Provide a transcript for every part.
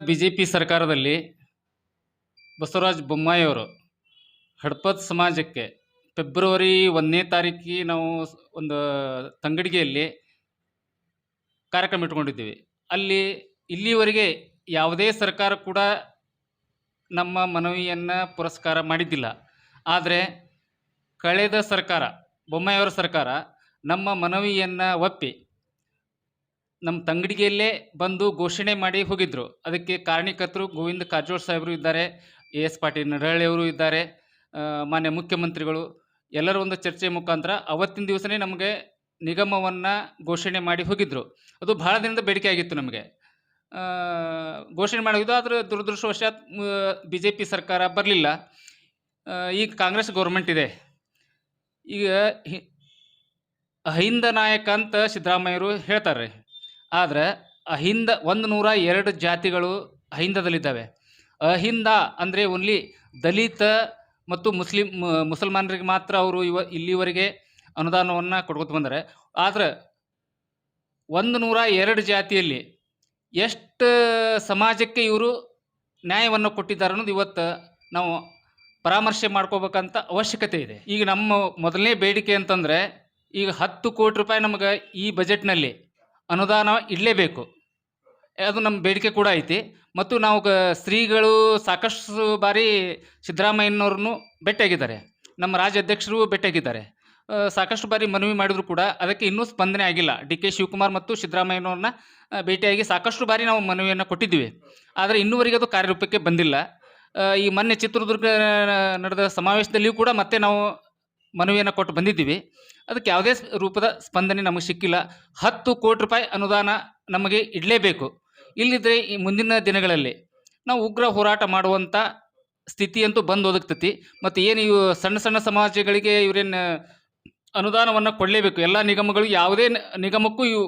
B J P ಸರ್ಕಾರದಲ್ಲಿ ಬಸವರಾಜ ಬೊಮ್ಮಾಯಿಯವರು ಹಡ್ಪದ್ ಸಮಾಜಕ್ಕೆ ಫೆಬ್ರವರಿ ಒಂದನೇ ತಾರೀಕಿಗೆ ನಾವು ಒಂದು ತಂಗಡಿಗೆಯಲ್ಲಿ ಕಾರ್ಯಕ್ರಮ ಇಟ್ಕೊಂಡಿದ್ದೀವಿ. ಅಲ್ಲಿ ಇಲ್ಲಿವರೆಗೆ ಯಾವುದೇ ಸರ್ಕಾರ ಕೂಡ ನಮ್ಮ ಮನವಿಯನ್ನು ಪುರಸ್ಕಾರ ಮಾಡಿದ್ದಿಲ್ಲ. ಆದರೆ ಕಳೆದ ಸರ್ಕಾರ ಬೊಮ್ಮಾಯಿಯವರ ಸರ್ಕಾರ ನಮ್ಮ ಮನವಿಯನ್ನು ಒಪ್ಪಿ ನಮ್ಮ ತಂಗಡಿಗೆಯಲ್ಲೇ ಬಂದು ಘೋಷಣೆ ಮಾಡಿ ಹೋಗಿದ್ರು. ಅದಕ್ಕೆ ಕಾರಣೀಕರ್ತರು ಗೋವಿಂದ ಕಾರಜೋಳ ಸಾಹೇಬರು ಇದ್ದಾರೆ ಎ ಎಸ್ ಪಾಟೀಲ್ ನಡಹಳ್ಳಿಯವರು ಇದ್ದಾರೆ ಮಾನ್ಯ ಮುಖ್ಯಮಂತ್ರಿಗಳು. ಎಲ್ಲರ ಒಂದು ಚರ್ಚೆ ಮುಖಾಂತರ ಅವತ್ತಿನ ದಿವಸನೇ ನಮಗೆ ನಿಗಮವನ್ನು ಘೋಷಣೆ ಮಾಡಿ ಹೋಗಿದ್ರು. ಅದು ಬಹಳ ದಿನದ ಬೇಡಿಕೆ ಆಗಿತ್ತು ನಮಗೆ. ಘೋಷಣೆ ಮಾಡಿದ್ದು ಆದರೆ ದುರದೃಷ್ಟವಶಾತ್ ಬಿ ಜೆ ಪಿ ಸರ್ಕಾರ ಬರಲಿಲ್ಲ. ಈಗ ಕಾಂಗ್ರೆಸ್ ಗೌರ್ಮೆಂಟ್ ಇದೆ. ಈಗ ಅಹಿಂದ ನಾಯಕ ಅಂತ ಸಿದ್ದರಾಮಯ್ಯರು ಹೇಳ್ತಾರೆ. ಆದರೆ ಅಹಿಂದ ಒಂದು ನೂರ ಎರಡು ಜಾತಿಗಳು ಅಹಿಂದದಲ್ಲಿದ್ದಾವೆ. ಅಹಿಂದ ಅಂದರೆ ಓನ್ಲಿ ದಲಿತ ಮತ್ತು ಮುಸ್ಲಿಂ ಮುಸಲ್ಮಾನರಿಗೆ ಮಾತ್ರ ಅವರು ಇವ, ಇಲ್ಲಿವರೆಗೆ ಅನುದಾನವನ್ನು ಕೊಡ್ಕೊತ ಬಂದರೆ. ಆದರೆ ಒಂದು ನೂರ ಎರಡು ಜಾತಿಯಲ್ಲಿ ಎಷ್ಟು ಸಮಾಜಕ್ಕೆ ಇವರು ನ್ಯಾಯವನ್ನು ಕೊಟ್ಟಿದ್ದಾರೆ ಅನ್ನೋದು ಇವತ್ತು ನಾವು ಪರಾಮರ್ಶೆ ಮಾಡ್ಕೋಬೇಕಂತ ಅವಶ್ಯಕತೆ ಇದೆ. ಈಗ ನಮ್ಮ ಮೊದಲನೇ ಬೇಡಿಕೆ ಅಂತಂದರೆ ಈಗ ಹತ್ತು ಕೋಟಿ ರೂಪಾಯಿ ನಮಗೆ ಈ ಬಜೆಟ್ನಲ್ಲಿ ಅನುದಾನ ಇಡಲೇಬೇಕು. ಅದು ನಮ್ಮ ಬೇಡಿಕೆ ಕೂಡ ಐತಿ. ಮತ್ತು ನಾವು ಗ, ಸ್ತ್ರೀಗಳು ಸಾಕಷ್ಟು ಬಾರಿ ಸಿದ್ದರಾಮಯ್ಯನವ್ರನ್ನು ಭೇಟಿಯಾಗಿದ್ದಾರೆ ನಮ್ಮ ರಾಜ್ಯಾಧ್ಯಕ್ಷರು ಭೇಟಿಯಾಗಿದ್ದಾರೆ ಸಾಕಷ್ಟು ಬಾರಿ ಮನವಿ ಮಾಡಿದ್ರು ಕೂಡ ಅದಕ್ಕೆ ಇನ್ನೂ ಸ್ಪಂದನೆ ಆಗಿಲ್ಲ. ಡಿ ಕೆ ಶಿವಕುಮಾರ್ ಮತ್ತು ಸಿದ್ದರಾಮಯ್ಯನವ್ರನ್ನ ಭೇಟಿಯಾಗಿ ಸಾಕಷ್ಟು ಬಾರಿ ನಾವು ಮನವಿಯನ್ನು ಕೊಟ್ಟಿದ್ದೀವಿ. ಆದರೆ ಇನ್ನೂವರೆಗೆ ಅದು ಕಾರ್ಯರೂಪಕ್ಕೆ ಬಂದಿಲ್ಲ. ಈ ಮೊನ್ನೆ ಚಿತ್ರದುರ್ಗ ನಡೆದ ಸಮಾವೇಶದಲ್ಲಿಯೂ ಕೂಡ ಮತ್ತೆ ನಾವು ಮನವಿಯನ್ನು ಕೊಟ್ಟು ಬಂದಿದ್ದೀವಿ. ಅದಕ್ಕೆ ಯಾವುದೇ ರೂಪದ ಸ್ಪಂದನೆ ನಮಗೆ ಸಿಕ್ಕಿಲ್ಲ. ಹತ್ತು ಕೋಟಿ ರೂಪಾಯಿ ಅನುದಾನ ನಮಗೆ ಇಡಲೇಬೇಕು. ಇಲ್ಲಿದ್ದರೆ ಈ ಮುಂದಿನ ದಿನಗಳಲ್ಲಿ ನಾವು ಉಗ್ರ ಹೋರಾಟ ಮಾಡುವಂಥ ಸ್ಥಿತಿಯಂತೂ ಬಂದು ಒದಗ್ತತಿ. ಮತ್ತು ಏನು ಇವು ಸಣ್ಣ ಸಣ್ಣ ಸಮಾಜಗಳಿಗೆ ಇವರೇನು ಅನುದಾನವನ್ನು ಕೊಡಲೇಬೇಕು. ಎಲ್ಲ ನಿಗಮಗಳು ಯಾವುದೇ ನಿಗಮಕ್ಕೂ ಇವು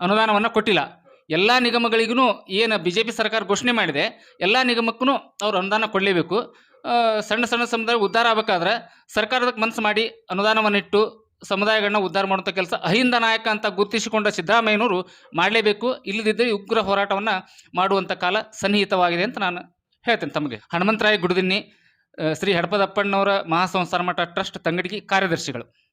ಅನುದಾನವನ್ನು ಕೊಟ್ಟಿಲ್ಲ. ಎಲ್ಲ ನಿಗಮಗಳಿಗೂ ಏನು ಬಿ ಜೆ ಪಿ ಸರ್ಕಾರ ಘೋಷಣೆ ಮಾಡಿದೆ. ಎಲ್ಲ ನಿಗಮಕ್ಕೂ ಅವ್ರು ಅನುದಾನ ಕೊಡಲೇಬೇಕು. ಸಣ್ಣ ಸಣ್ಣ ಸಮುದಾಯ ಉದ್ಧಾರ ಆಗಬೇಕಾದ್ರೆ ಸರ್ಕಾರದ ಮನಸ್ಸು ಮಾಡಿ ಅನುದಾನವನ್ನಿಟ್ಟು ಸಮುದಾಯಗಳನ್ನ ಉದ್ಧಾರ ಮಾಡುವಂಥ ಕೆಲಸ ಅಹಿಂದ ನಾಯಕ ಅಂತ ಗುರುತಿಸಿಕೊಂಡ ಸಿದ್ದರಾಮಯ್ಯನವರು ಮಾಡಲೇಬೇಕು ಇಲ್ಲದಿದ್ದರೆ ಉಗ್ರ ಹೋರಾಟವನ್ನು ಮಾಡುವಂಥ ಕಾಲ ಸನ್ನಿಹಿತವಾಗಿದೆ ಅಂತ ನಾನು ಹೇಳ್ತೇನೆ ತಮಗೆ. ಹನುಮಂತರಾಯ ಗುಡದಿನ್ನಿ ಶ್ರೀ ಹಡಪದಪ್ಪಣ್ಣವರ ಮಹಾಸಂಸ್ಥಾನ ಮಠ ಟ್ರಸ್ಟ್ ತಂಗಡಿಗೆ ಕಾರ್ಯದರ್ಶಿಗಳು.